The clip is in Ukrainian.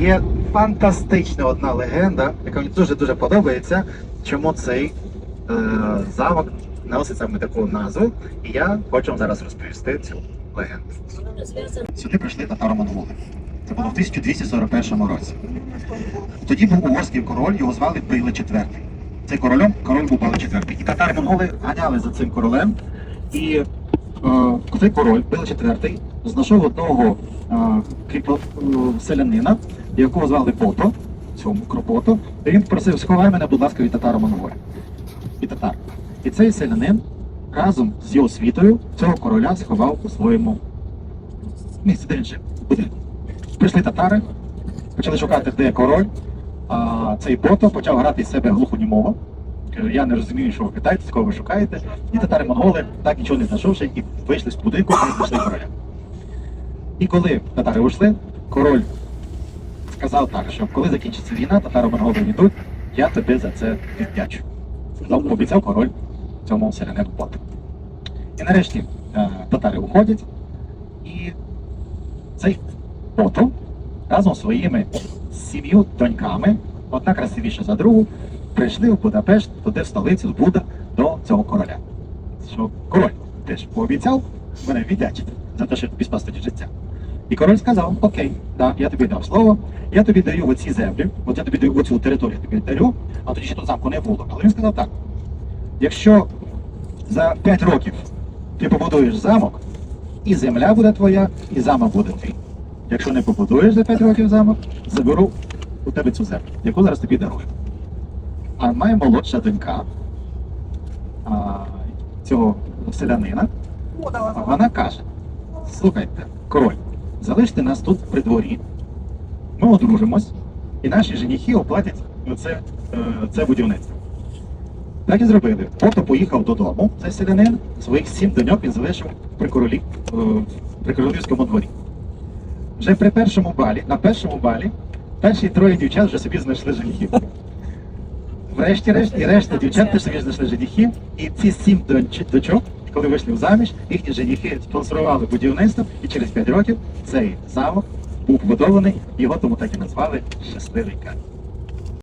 є фантастична одна легенда, яка мені дуже-дуже подобається, чому цей е, замок носить саме таку назву. І я хочу вам зараз розповісти цю легенду. Сюди прийшли татаро-монголи. Це було в 1241 році. Тоді був угорський король, його звали Пиле IV. Цей королем король був Павло IV. І татари-монголи ганяли за цим королем. І е, цей король, Пиле IV, знайшов одного е, кріпо- е, селянина, якого звали Пото, цьому Кропото. І він просив, сховай мене, будь ласка, від татаро-монголів. Від татар. І цей селянин разом з його світою цього короля сховав у своєму місці, де він жив. Прийшли татари, почали шукати, де король. А цей пото почав грати із себе глухонімого. Каже, я не розумію, що ви питаєте, кого ви шукаєте. І татари-монголи, так нічого не знайшовши, і вийшли з будинку і знайшли короля. І коли татари вийшли, король сказав так, що коли закінчиться війна, татаро-монголи йдуть, я тобі за це віддячу. Сказав, пообіцяв король цьому селянину поту. І нарешті е, татари уходять, і цей пото разом зі своїми сім'ю доньками, одна красивіша за другу, прийшли в Будапешт, туди в столицю, в Буда, до цього короля. Що король теж пообіцяв мене віддячити за те, що тобі спас життя. І король сказав: Окей, да, я тобі дав слово, я тобі даю оці землі, от я тобі даю оцю територію тобі дарю, а тоді ще тут замку не було. Але він сказав так: якщо за 5 років ти побудуєш замок, і земля буде твоя, і замок буде твій. Якщо не побудуєш за 5 років замок, заберу у тебе цю землю, яку зараз тобі дарую. А має молодша донька а, цього селянина, вона каже: слухайте, король, залиште нас тут при дворі, ми одружимось, і наші женихи оплатять це, е, це будівництво. Так і зробили. Ото поїхав додому, цей селянин, своїх сім доньок він залишив при королі, е, при королівському дворі. Вже при першому балі, на першому балі, перші троє дівчат вже собі знайшли женихів. Врешті-решт, і решта дівчат теж собі знайшли женихів, і ці сім дочок, коли вийшли в заміж, їхні женіхи спонсорували будівництво, і через 5 років цей замок був побудований, його тому так і назвали Щасливий Кат.